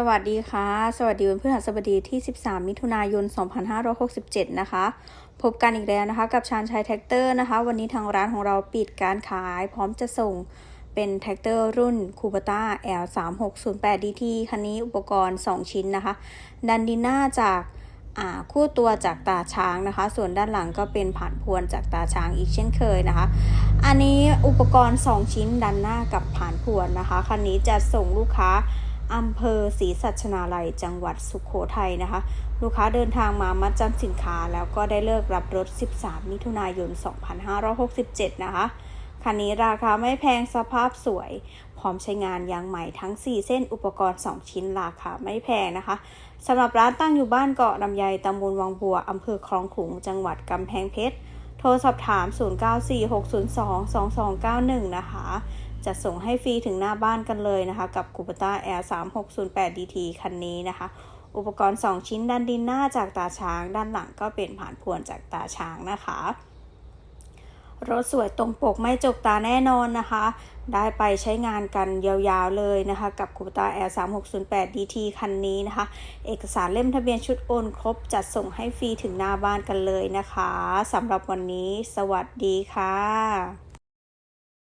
สวัสดีค่ะ สวัสดีวันพฤหัสบดีที่ 13 มิถุนายน 2567 นะคะ พบกันอีกแล้วนะคะ กับชานชัยแท็กเตอร์นะคะ วันนี้ทางร้านของเราปิดการขาย พร้อมจะส่งเป็นแท็กเตอร์รุ่นคูปต้า L3608DT คันนี้อุปกรณ์ 2 ชิ้นนะคะ ดันดิน่าจากาคู่ตัวจากตาช้างนะคะ ส่วนด้านหลังก็เป็นผ่านพวนจากตาช้างอีกเช่นเคยนะคะ อันนี้อุปกรณ์ 2 ชิ้นดันหน้ากับผ่านพวนนะคะ คันนี้จะส่งลูกค้า อำเภอศรีสัชนาลัย จังหวัดสุขโขทัยนะคะ ลูกค้าเดินทางมามัดจำสินค้า แล้วก็ได้เลิกรับรถ 13 มิถุนายน 2567 นะคะ คันนี้ราคาไม่แพงสภาพสวย พร้อมใช้งานยางใหม่ทั้ง 4 เส้นอุปกรณ์ 2 ชิ้นราคาไม่แพงนะคะสำหรับร้านตั้งอยู่บ้านเกาะลำไยตำบลวังบัวอำเภอคลองขลุงจังหวัดกำแพงเพชร โทรสอบถาม 0946022291 นะคะ จะส่งให้ฟรีถึงหน้าบ้านกันเลยนะคะ กับ c u p e t a Air 3608 DT คันนี้นะคะ อุปกรณ์ 2 ชิ้นด้านดินหน้าจากตาช้าง ด้านหลังก็เป็นผ่านพวนจากตาช้างนะคะ รถสวยตรงปกไม่จกตาแน่นอนนะคะ ได้ไปใช้งานกันยาวๆเลยนะคะ กับคูตา L 3608 DT คันนี้นะคะ เอกสารเล่มทะเบียนชุดโอนครบจัดส่งให้ฟรีถึงหน้าบ้านกันเลยนะคะสำหรับวันนี้ สวัสดีค่ะ